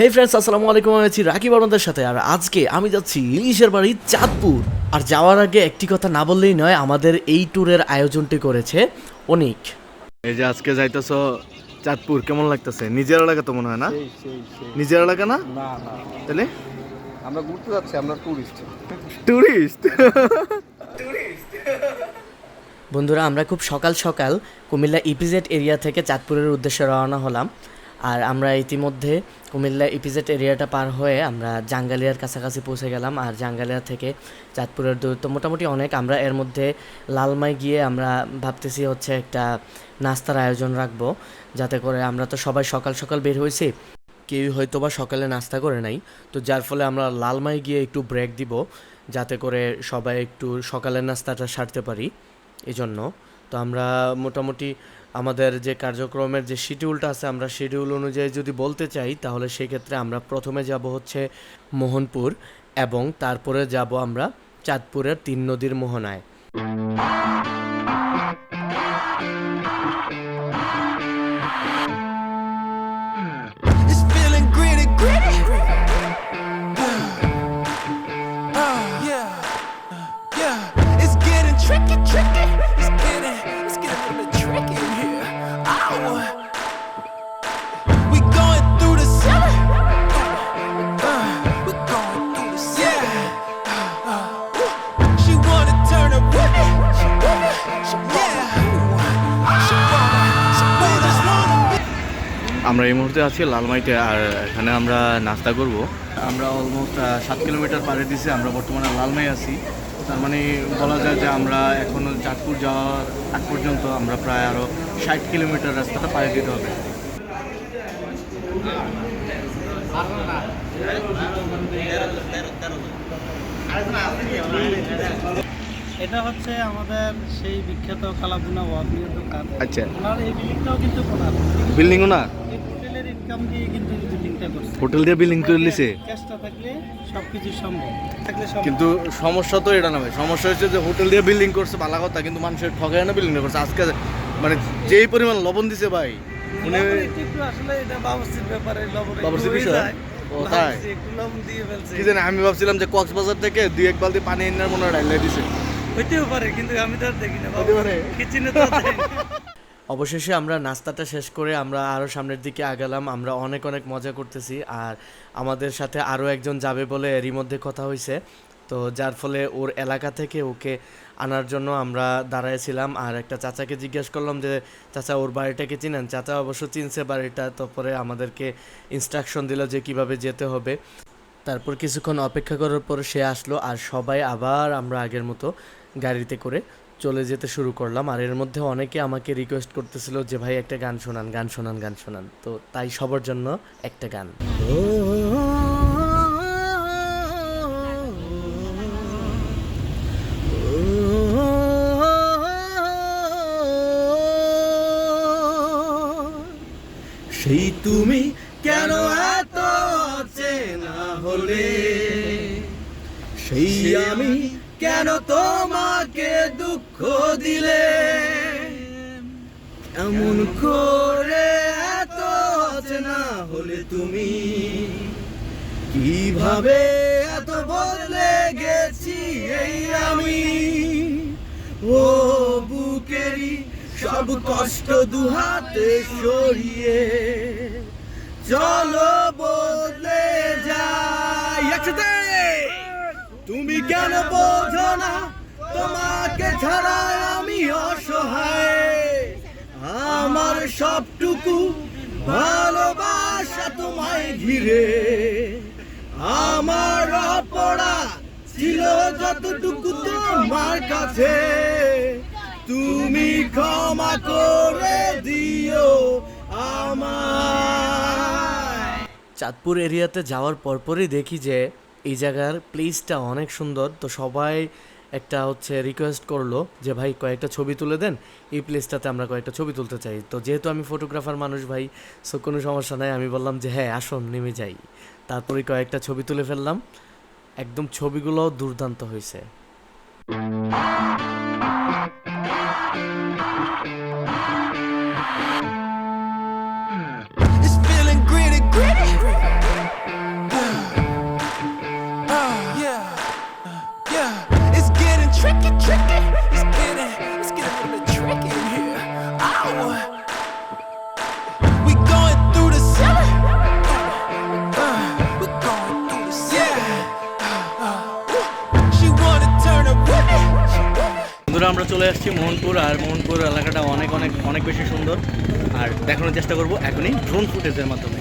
হে friends আসসালামু আলাইকুম আমি আছি রাকিব আপনাদের সাথে। আর আজকে আমি যাচ্ছি ইলিশের বাড়ি চাঁদপুর। আর যাওয়ার আগে একটি কথা না বললেই নয় আমাদের এই ট্যুরের আয়োজনটি করেছে অনিক। এই যে আজকে যাইতেছ চাঁদপুর কেমন লাগতেছে? নিজের এলাকা তো মনে হয় না? নিজের এলাকা না? তাহলে? আমরা ঘুরতে যাচ্ছি আমরা টুরিস্ট টুরিস্ট বন্ধুরা আমরা খুব সকাল সকাল কুমিল্লা ইপিজেড এরিয়া থেকে চাঁদপুরের উদ্দেশ্যে রওনা হলাম। আর আমরা ইতিমধ্যে কুমিল্লা ইপিজেড এরিয়াটা পার হয়ে আমরা জাঙ্গালিয়ার কাছাকাছি পৌঁছে গেলাম। আর জাঙ্গালিয়া থেকে চাঁদপুরের দূরত্ব মোটামুটি অনেক। আমরা এর মধ্যে লালমাই গিয়ে আমরা ভাবতেছি হচ্ছে একটা নাস্তার আয়োজন রাখব, যাতে করে আমরা তো সবাই সকাল সকাল বের হয়েছি। কেউই হয়তো বা সকালে নাস্তা করে নাই। তো যার ফলে আমরা লালমাই গিয়ে একটু ব্রেক দিব, যাতে করে সবাই একটু সকালের নাস্তাটা সারতে পারি। এই জন্য তো আমরা মোটামুটি আমাদের যে কার্যক্রমের যে শিডিউলটা আছে, আমরা শিডিউল অনুযায়ী যদি বলতে চাই, তাহলে সেক্ষেত্রে আমরা প্রথমে যাব হচ্ছে মোহনপুর এবং তারপরে যাব আমরা চাঁদপুরের তিন নদীর মোহনায়। আছি লালমাইতে আর এখানে আমরা নাস্তা করব। আমরা অলমোস্ট সাত কিলোমিটার পাড়ে দিছি আমরা বর্তমানে লালমাই আছি। তার মানে বলা যায় যে আমরা এখনও চাঁদপুর যাওয়ার আগ পর্যন্ত আমরা প্রায় আরও ষাট কিলোমিটার রাস্তাটা পাড়ি দিতে হবে। এটা হচ্ছে আমাদের সেই বিখ্যাত কালাবুনা দোকান। আচ্ছা। ওনার এই বিল্ডিংটাও কিন্তু ওনার? বিল্ডিংও দিয়ে কিন্তু বিল্ডিংটা করছে। হোটেল দিয়ে বিল্ডিং করে নিছে ক্যাশটা থাকলে সব কিছু সম্ভব। থাকলে সম্ভব। কিন্তু সমস্যা তো এটা না ভাই। সমস্যা হচ্ছে যে হোটেল দিয়ে বিল্ডিং করছে ভালো কথা কিন্তু মানুষের ঠকায় না বিল্ডিং করছে। আজকে মানে যেই পরিমাণ লবণ দিছে ভাই একটু আসলে এটা বাবুর্চির ব্যাপারে লবণ হয়ে বিষয়? কি জানি আমি ভাবছিলাম যে কক্সবাজার থেকে দুই এক বালতি পানি এনে মনে হয় দিছে। হইতেও পারে কিন্তু আমি তো আর দেখি না। কিচেনে তো। অবশেষে আমরা নাস্তাটা শেষ করে আমরা আরও সামনের দিকে আগালাম। আমরা অনেক অনেক মজা করতেছি আর আমাদের সাথে আরও একজন যাবে বলে এরই মধ্যে কথা হয়েছে তো যার ফলে ওর এলাকা থেকে ওকে আনার জন্য আমরা দাঁড়াইছিলাম আর একটা চাচাকে জিজ্ঞেস করলাম যে, চাচা, ওর বাড়িটাকে চিনেন? চাচা অবশ্য চিনছে বাড়িটা তারপরে আমাদেরকে ইনস্ট্রাকশন দিল যে কীভাবে যেতে হবে। তারপর কিছুক্ষণ অপেক্ষা করার পর সে আসলো আর সবাই আবার আমরা আগের মতো গাড়িতে করে চলে যেতে শুরু করলাম। আর এর মধ্যে অনেকে আমাকে রিকোয়েস্ট করতেছিল যে, ভাই, একটা গান শোনান গান শোনান গান শোনান। তো তাই সবার জন্য একটা গান। দুঃখ দিলে? এমন করে এত চেনা হলে তুমি কীভাবে এত বদলে গেছি এই আমি? ও বুকেরই সব কষ্ট দুহাতে সরিয়ে চলো বদলে যাই। তুমি কেন বোঝো না? তোমাকে ছাড়া আমি অসহায়। আমার সবটুকু ভালোবাসা তোমায় ঘিরে। আমার অপরা ছিল যতটুকু তোমার কাছে। তুমি ক্ষমা করে দিও আমায়। চাঁদপুর এরিয়াতে যাওয়ার পরপরই দেখি যে এই জায়গার প্লেসটা অনেক সুন্দর। তো সবাই একটা হচ্ছে রিকোয়েস্ট করল যে, ভাই, কয়েকটা ছবি তুলে দেন। এই প্লেসটাতে আমরা কয়েকটা ছবি তুলতে চাই। তো যেহেতু আমি ফটোগ্রাফার মানুষ ভাই সো কোনো সমস্যা নাই। আমি বললাম যে হ্যাঁ আসুন, নেমে যাই। তারপরে কয়েকটা ছবি তুলে ফেললাম। একদম ছবিগুলো দুর্দান্ত হয়েছে। আমরা চলে আসছি মোহনপুর, আর মোহনপুর এলাকাটা অনেক অনেক অনেক বেশি সুন্দর। আর দেখানোর চেষ্টা করব এখনই ড্রোন ফুটেজের মাধ্যমে।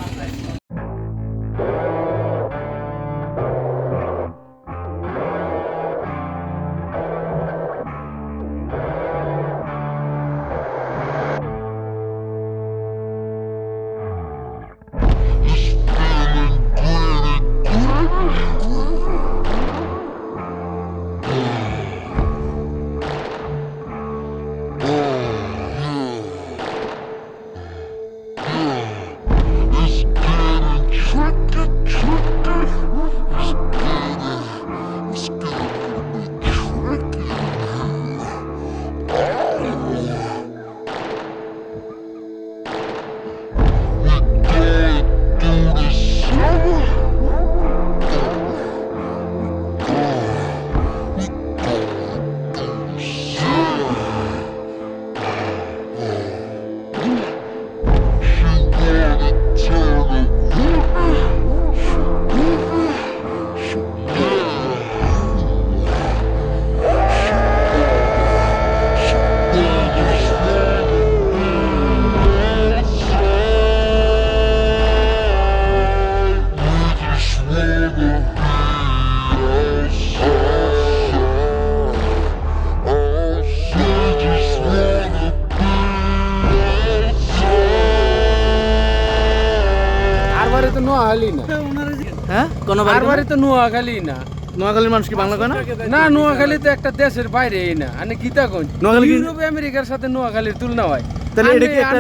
নোয়াখালী না। নোয়াখালীর মানুষ কি বাংলা কয় না? না নোয়াখালী তো একটা দেশের বাইরে না। আনে গীতা কোন নোয়াখালী ইউরোপ আমেরিকার সাথে নোয়াখালীর তুলনা হয়। তাহলে এটা কি একটা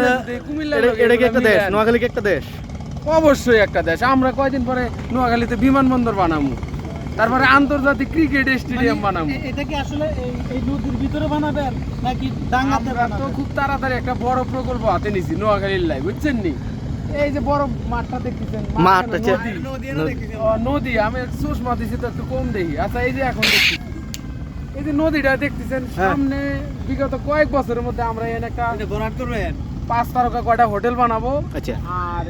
এটা- কি একটা দেশ? নোয়াখালী কি একটা দেশ? অবশ্যই একটা দেশ। আমরা কয়দিন পরে নোয়াখালীতে বিমানবন্দর বানাবো? তারপরে আন্তর্জাতিক ক্রিকেট স্টেডিয়াম বানাবো। এ- এটা কি আসলে এই- এই নদীর ভিতরে বানাবেন নাকি ডাঙ্গাতে আমরা তো খুব তাড়াতাড়ি একটা বড় প্রকল্প হাতে নিছি নোয়াখালীর লাই বুঝছেন নি? এই যে বড় মাঠটা দেখতেছেন মাঠটা নদী। আমি চশমা দিছি তো একটু কম দেখি আচ্ছা এই যে এখন দেখছি। এই যে নদীটা দেখতেছেন হ্যাঁ। সামনে বিগত কয়েক বছরের মধ্যে আমরা এখানে একটা ভরাট করবেন। পাঁচ তারকা কয়টা হোটেল বানাবো। আচ্ছা। আর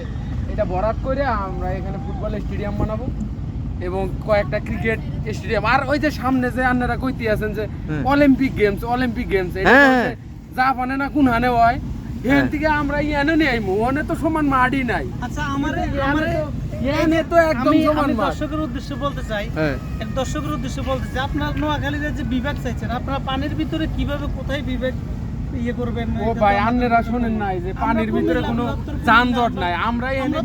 এটা ভরাট করে আমরা এখানে ফুটবল স্টেডিয়াম বানাবো এবং কয়েকটা ক্রিকেট স্টেডিয়াম। আর ওই যে সামনে যে আপনারা কইতে আছেন যে হ্যাঁ। অলিম্পিক গেমস অলিম্পিক গেমস হ্যাঁ। জাপানে না কোন হানে হয়। এখান হ্যাঁ। থেকে আমরা ইয়ানে নিয়ে আইমু ওখানে তো সমান মাটি নাই। আচ্ছা আমারে আমারে তো- ইয়ানে তো একদম আমি সমান আমি দর্শকের উদ্দেশ্যে বলতে চাই। হ্যাঁ। এক দর্শকের উদ্দেশ্যে বলতে চাই আপনার নোয়াখালীর যে বিভাগ চাইছেন আপনারা পানির ভিতরে কীভাবে কোথায় বিভাগ ইয়ে করবেন? ও ভাই শোনেন। নাই যে পানির ভিতরে কোনো যানজট নাই। আমরা এনে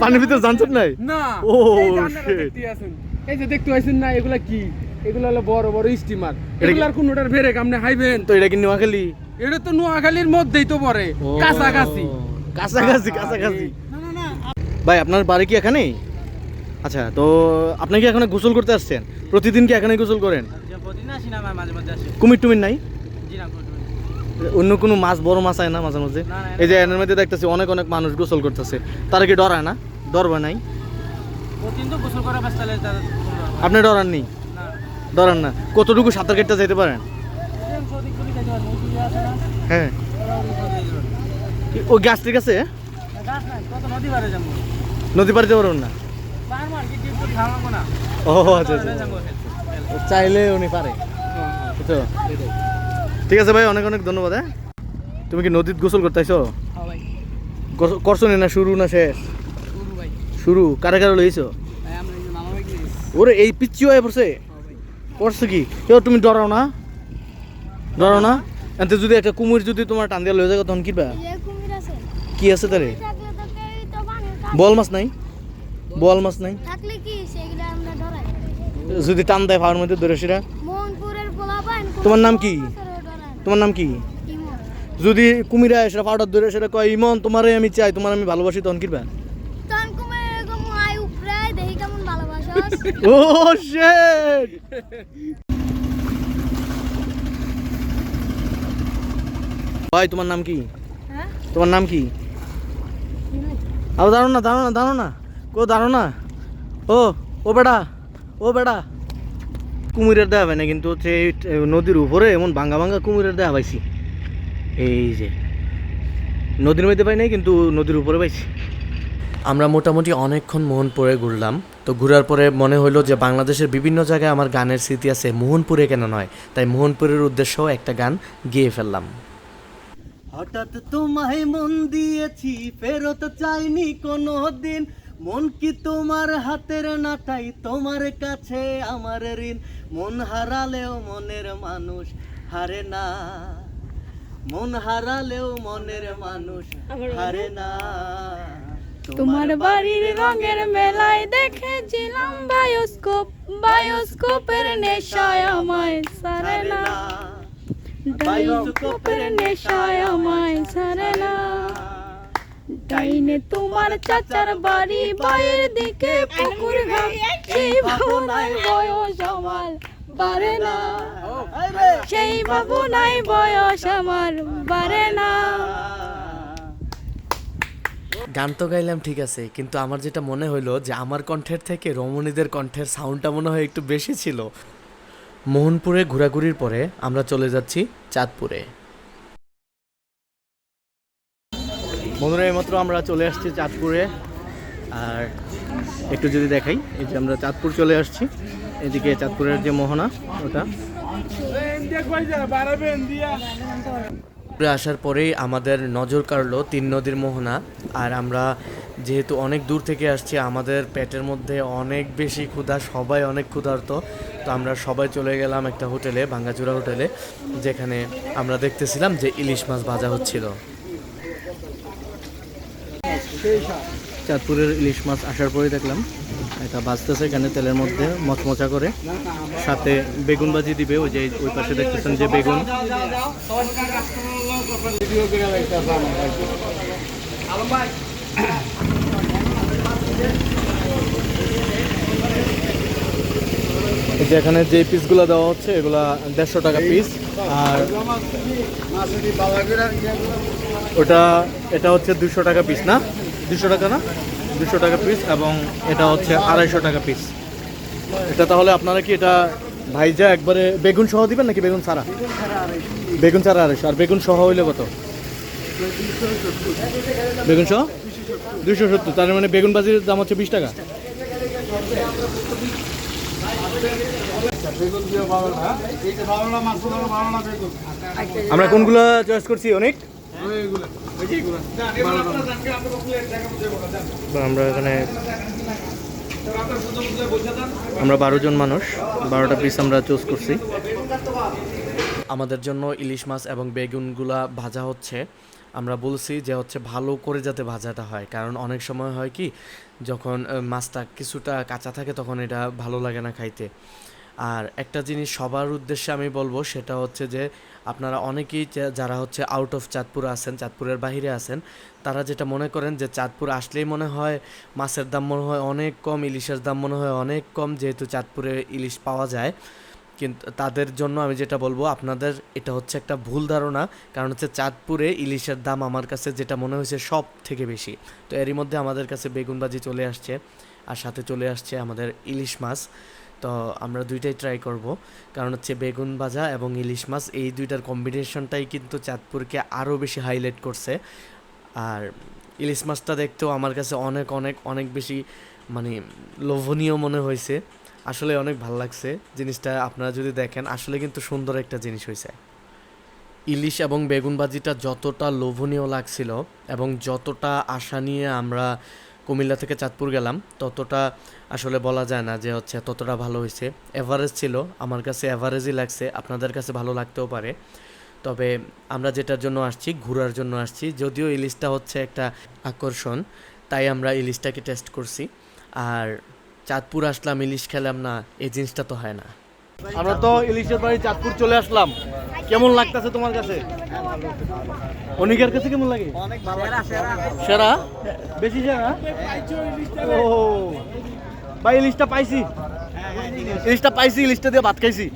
পানির ভিতরে জানছেন নাই? না। ও, এই যে দেখতে আছেন। এই যে দেখতে পাইছেন না এগুলা কি? এগুলো হলো বড় বড় স্টিমার এগুলার কোনটার বেরেক আপনি হাইবেন। তো এটা কি নোয়াখালী? এটা তো নোয়াখালীর মধ্যেই তো পড়ে কাছাকাছি। কাছাকাছি কাছাকাছি। না না না ভাই আপনার বাড়ি কি এখানেই? আচ্ছা তো আপনি কি এখানে গোসল করতে আসছেন? প্রতিদিন কি এখানে গোসল করেন? প্রতিদিন আসি না মাঝে মাঝে আসি কুমির টুমির নাই? জি না অন্য কোনো মাছ বড় মাছ আয় না মাঝে মাঝে? এই যে এর মধ্যে দেখতেছি অনেক অনেক মানুষ গোসল করতেছে। তারা কি ডরায় না? ডরবে নাই? প্রতিদিন তো গোসল করা ব্যস্ত লাগে তার আপনি ডরান নেই না। ডরান না। কতটুকু সাঁতার কেটে যেতে পারেন? হ্যাঁ। ওই গাছ ঠিক আছে? নদী বারে পাড়ে যেতে পারবেন না? কি ও আচ্ছা আচ্ছা চাইলে উনি পারে? ঠিক আছে ভাই অনেক অনেক ধন্যবাদ হ্যাঁ। তুমি কি নদীত গোসল করতে আইছো? গোসল- করছ নি না শুরু না শেষ? শুরু কারে কারে লইছো? ভাই আমরা এই মামা ভাই গেছি ওরে এই পিচ্ছি হয়ে পড়ছে পড়ছে কি? কেউ তুমি ডরাও না? ডরাও না। এতে যদি একটা কুমির যদি তোমার টান দিয়ে লয়ে যাবে তখন কি বা যে কুমির আছে। কি আছে তারে? বল মাছ নাই? বল মাছ নাই? থাকলে কি? সেগুলো আমরা ধরাই। যদি টান দেয় ফাওয়ার মধ্যে ধরে সেটা? তোমার নাম কি? তোমার নাম কি? যদি কুমিরা সেটা পাউডার ধরে সেটা কয় ইমন তোমারে আমি চাই তোমার আমি ভালোবাসি তখন কিবা তখন কুমির এরকম আই উপরে দেখি কেমন ভালোবাসা ও শিট ভাই তোমার নাম কি? হ্যাঁ? তোমার নাম কি? আবার দাঁড়ো না দাঁড়ো না দাঁড়ো না। কো দাঁড়ো না। ও ও বেটা ও বেটা। কুমিরের দেখা পাই না কিন্তু হচ্ছে নদীর উপরে এমন ভাঙ্গা ভাঙ্গা কুমিরের দেখা পাইছি। এই যে নদীর মধ্যে পাই নাই কিন্তু নদীর উপরে পাইছি। আমরা মোটামুটি অনেকক্ষণ মোহনপুরে ঘুরলাম। তো ঘোরার পরে মনে হলো যে বাংলাদেশের বিভিন্ন জায়গায় আমার গানের স্মৃতি আছে মোহনপুরে কেন নয়? তাই মোহনপুরের উদ্দেশ্যেও একটা গান গেয়ে ফেললাম। হঠাৎ তোমায় মন দিয়েছি ফেরত চাইনি কোনো দিন মন কি তোমার হাতের নাটাই তোমার কাছে আমার ঋণ। মন হারালেও মনের মানুষ হারে না। মন হারালেও মনের মানুষ হারে না। তোমার বাড়ির রঙের মেলায় দেখেছিলাম বায়োস্কোপ। বায়োস্কোপের নেশায় আমায় সারে না। ডাইনে তোমার চাচার বাড়ি বাইরের দিকে পুকুর সেই ভাবনায় বয়স আমার বাড়ে না। সেই ভাবনায় বয়স আমার বাড়ে না। গান তো গাইলাম ঠিক আছে কিন্তু আমার যেটা মনে হলো যে আমার কণ্ঠের থেকে রমণীদের কণ্ঠের সাউন্ডটা মনে হয় একটু বেশি ছিল। মোহনপুরে ঘোরাঘুরির পরে আমরা চলে যাচ্ছি চাঁদপুরে। বন্ধুরা, এইমাত্র আমরা চলে আসছি চাঁদপুরে। আর একটু যদি দেখাই, এই যে আমরা চাঁদপুর চলে আসছি। এদিকে চাঁদপুরের যে মোহনা, ওটা। আসার পরেই আমাদের নজর কাড়লো তিন নদীর মোহনা। আর আমরা যেহেতু অনেক দূর থেকে আসছি, আমাদের পেটের মধ্যে অনেক বেশি ক্ষুধা, সবাই অনেক ক্ষুধার্ত। তো আমরা সবাই চলে গেলাম একটা হোটেলে, ভাঙ্গাচুরা হোটেলে, যেখানে আমরা দেখতেছিলাম যে ইলিশ মাছ ভাজা হচ্ছিল। চাঁদপুরের ইলিশ মাছ আসার পরে দেখলাম, এটা ভাজতেছে এখানে তেলের মধ্যে মচমচা করে। সাথে বেগুন ভাজি দিবে, ওই যে ওই পাশে দেখতেছেন যে বেগুন। এই যে এখানে যে পিসগুলো দেওয়া হচ্ছে, এগুলা দেড়শো টাকা পিস আর ওটা, এটা হচ্ছে দুশো টাকা পিস না? দুশো টাকা না? দুশো টাকা পিস এবং এটা হচ্ছে আড়াইশো টাকা পিস এটা তাহলে আপনারা কি এটা ভাইজা একবারে বেগুন সহ দিবেন নাকি বেগুন ছাড়া? বেগুন ছাড়া আড়াইশো। আর বেগুন সহ হইলে কত? বেগুন সহ? দুশো সত্তর, তার মানে বেগুন বাজির দাম হচ্ছে বিশ টাকা। আমরা কোনগুলো চয়েস করছি, অনেক? আমরা এখানে আমরা বারো জন মানুষ, বারোটা পিস আমরা চুজ করছি। আমাদের জন্য ইলিশ মাছ এবং বেগুনগুলা ভাজা হচ্ছে। আমরা বলছি যে হচ্ছে ভালো করে যাতে ভাজাটা হয়। কারণ অনেক সময় হয় কি, যখন মাছটা কিছুটা কাঁচা থাকে তখন এটা ভালো লাগে না খাইতে। আর একটা জিনিস সবার উদ্দেশ্যে আমি বলব সেটা হচ্ছে যে, আপনারা অনেকেই যারা হচ্ছে আউট অফ চাঁদপুর আছেন, চাঁদপুরের বাইরে আছেন, তারা যেটা মনে করেন যে চাঁদপুর আসলেই মনে হয় মাছের দাম মনে হয় অনেক কম, ইলিশের দাম মনে হয় অনেক কম, যেহেতু চাঁদপুরে ইলিশ পাওয়া যায়। কিন্তু তাদের জন্য আমি যেটা বলব, আপনাদের এটা হচ্ছে একটা ভুল ধারণা, কারণ হচ্ছে চাঁদপুরে ইলিশের দাম আমার কাছে যেটা মনে হয়েছে সব থেকে বেশি। তো এরই মধ্যে আমাদের কাছে বেগুনবাজি চলে আসছে, আর সাথে চলে আসছে আমাদের ইলিশ মাছ। তো আমরা দুইটাই ট্রাই করব, কারণ হচ্ছে বেগুন ভাজা এবং ইলিশ মাছ, এই দুইটার কম্বিনেশনটাই কিন্তু চাঁদপুরকে আরও বেশি হাইলাইট করছে। আর ইলিশ মাছটা দেখতেও আমার কাছে অনেক অনেক অনেক বেশি মানে লোভনীয় মনে হয়েছে। আসলে অনেক ভালো লাগছে। জিনিসটা আপনারা যদি দেখেন, আসলে কিন্তু সুন্দর একটা জিনিস হয়েছে ইলিশ এবং বেগুন ভাজিটা যতটা লোভনীয় লাগছিল এবং যতটা আশা নিয়ে আমরা কুমিল্লা থেকে চাঁদপুর গেলাম, ততটা আসলে বলা যায় না যে হচ্ছে ততটা ভালো হয়েছে এভারেজ ছিল, আমার কাছে এভারেজই লাগছে, আপনাদের কাছে ভালো লাগতেও পারে। তবে আমরা যেটার জন্য আসছি, ঘোরার জন্য আসছি, যদিও ইলিশটা হচ্ছে একটা আকর্ষণ, তাই আমরা ইলিশটাকে টেস্ট করছি। আর চাঁদপুর আসলাম ইলিশ খেলাম না এই জিনিসটা তো হয় না। আমরা তো ইলিশের বাড়ি চাঁদপুর চলে আসলাম। কেমন লাগতেছে তোমার কাছে? অনিকের কাছে কেমন লাগে? অনেক ভালো সেরা? বেশি সেরা? ও। ভাই ইলিশটা পাইছি। ইলিশটা পাইছি ইলিশটা দিয়ে ভাত খাইছি।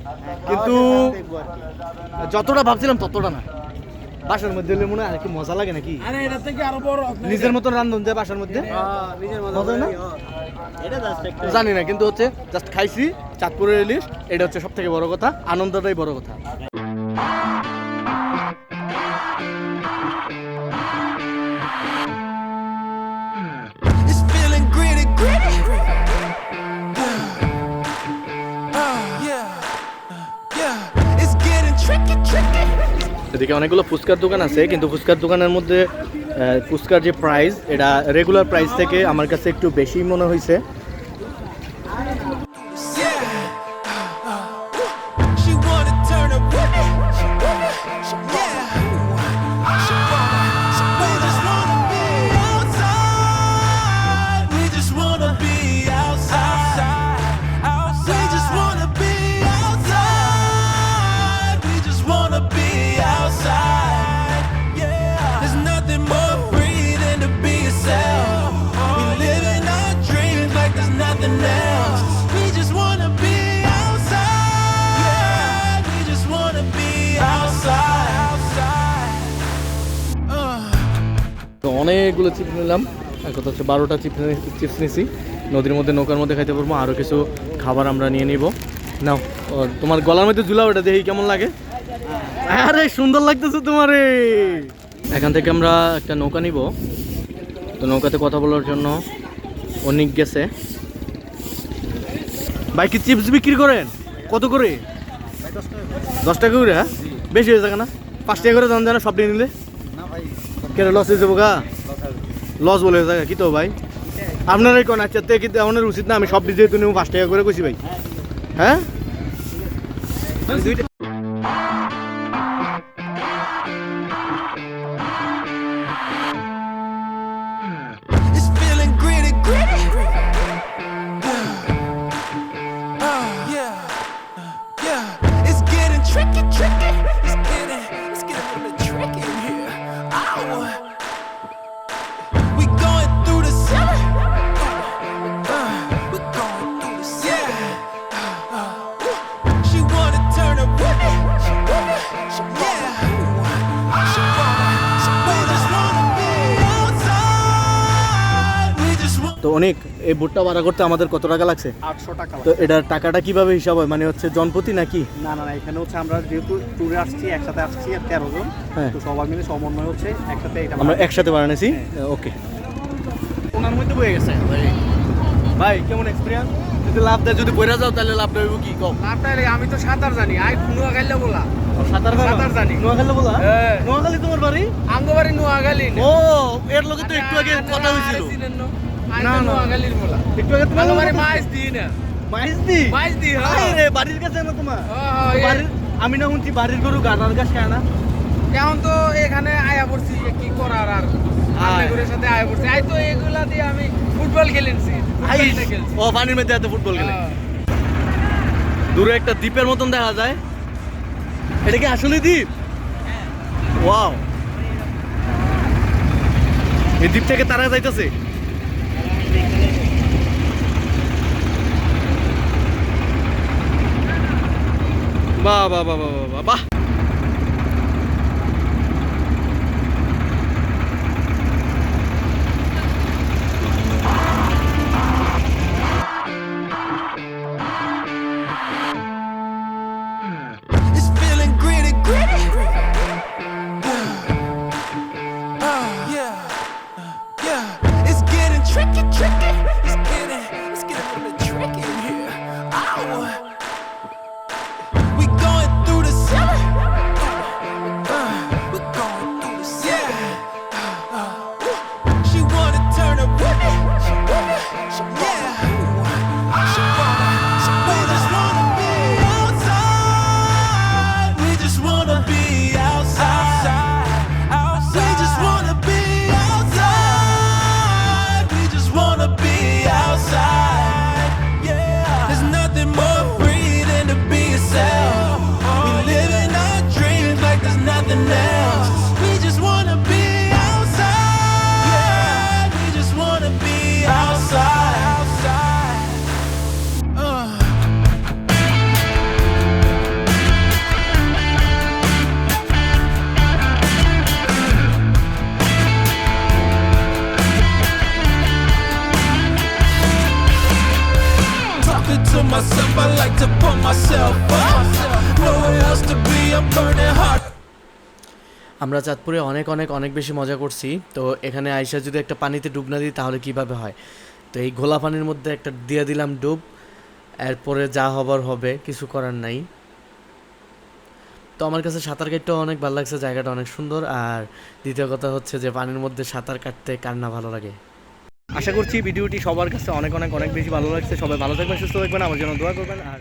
কিন্তু যতটা ভাবছিলাম ততটা না। বাসার মধ্যে হলে মনে হয় একটু মজা লাগে নাকি? আরে এটা থেকে আরও বড়। নিজের মতন রান্ধন যায় বাসার মধ্যে? মজা না? জানি না, কিন্তু হচ্ছে জাস্ট খাইছি, চাঁদপুরের ইলিশ এটা হচ্ছে সব থেকে বড় কথা, আনন্দটাই বড় কথা। এদিকে অনেকগুলো ফুচকার দোকান আছে, কিন্তু ফুচকার দোকানের মধ্যে ফুচকার যে প্রাইস এটা রেগুলার প্রাইস থেকে আমার কাছে একটু বেশি মনে হয়েছে অনেকগুলো চিপস নিলাম। এক কথা হচ্ছে বারোটা চিপস চিপস নিছি। নদীর মধ্যে নৌকার মধ্যে খাইতে পারব। আরও কিছু খাবার আমরা নিয়ে নিব। নাও তোমার গলার মধ্যে ঝুলা ওটা দেখি কেমন লাগে। আরে সুন্দর লাগতেছে তোমার। এখান থেকে আমরা একটা নৌকা নিব। তো নৌকাতে কথা বলার জন্য অনেক গেছে। ভাই কি চিপস বিক্রি করেন? কত করে? দশ টাকা করে হ্যাঁ? বেশি হয়ে যাবে না? পাঁচ টাকা করে দাম জানা সব নিয়ে নিলে? কেন লস হয়ে যাব গা? লস বলে থাকে কি তো ভাই? আপনারাই কোন আচ্ছা তে কিন্তু আমাদের উচিত না, আমি সব যেহেতু তুমি পাঁচ টাকা করে কইছি ভাই। হ্যাঁ? অনেক এই বুটটা ভাড়া করতে আমাদের কত টাকা লাগছে? আটশো টাকা তো এটার টাকাটা কীভাবে হিসাব হয়? মানে হচ্ছে জনপ্রতি নাকি? না না না এখানে হচ্ছে আমরা যেহেতু ট্যুরে আসছি একসাথে আসছি আর তেরো জন হ্যাঁ। তো সবার মিলে সমন্বয় হচ্ছে একসাথে এটা আমরা একসাথে বানাইছি ওকে ওনার মধ্যে বয়ে গেছে। ভাই। ভাই কেমন এক্সপিরিয়েন্স যদি লাভ দেয় যদি বইরা যাও তাহলে লাভ দেবো কি? কম লাভটা হলে আমি তো সাঁতার জানি। আই নোয়াখালী বলা। সাঁতার সাঁতার জানি। নোয়াখালী বলা? হ্যাঁ। নোয়াখালী তোমার বাড়ি? আঙ্গবাড়ি নোয়াখালী। ও এর লোকে তো একটু আগে কথা হয়েছিল। না, না। নোয়াখালীর বলা একটু আগে তোমার মাছ দিই না। দি মাছ দিই হ্যাঁ রে বাড়ির কাছে না তোমার। হ্যাঁ, হ্যাঁ, বাড়ির আমি না শুনছি বাড়ির গরু গানার গাছ খায় না। এখন তো এখানে আয়া পড়ছি কি করার আর? সাথে আয়া পড়ছি। আই তো এগুলা দিয়ে আমি ফুটবল খেলেছি। ও পানির মধ্যে এত ফুটবল খেলে। হ্যাঁ। দূরে একটা দ্বীপের মতন দেখা যায়। এটা কি আসলে দ্বীপ? ওয়াও। এই দ্বীপ থেকে তারা যাইতেছে। বাহ বাহ বাহ বাহ বাহ বাহ। I like to pump myself up. Nowhere else to be, I'm burning hot. আমরা চাঁদপুরে অনেক অনেক অনেক বেশি মজা করছি। তো এখানে আইসা যদি একটা পানিতে ডুব না দিই তাহলে কীভাবে হয়? তো এই ঘোলা পানির মধ্যে একটা দিয়ে দিলাম ডুব। এরপরে যা হবার হবে কিছু করার নাই। তো আমার কাছে সাঁতার কাটতেও অনেক ভালো লাগছে জায়গাটা অনেক সুন্দর। আর দ্বিতীয় কথা হচ্ছে যে পানির মধ্যে সাঁতার কাটতে কার না ভালো লাগে? আশা করছি ভিডিওটি সবার কাছে অনেক অনেক অনেক বেশি ভালো লাগছে। সবাই ভালো থাকবেন, সুস্থ থাকবেন, আমার জন্য দোয়া করবেন, আর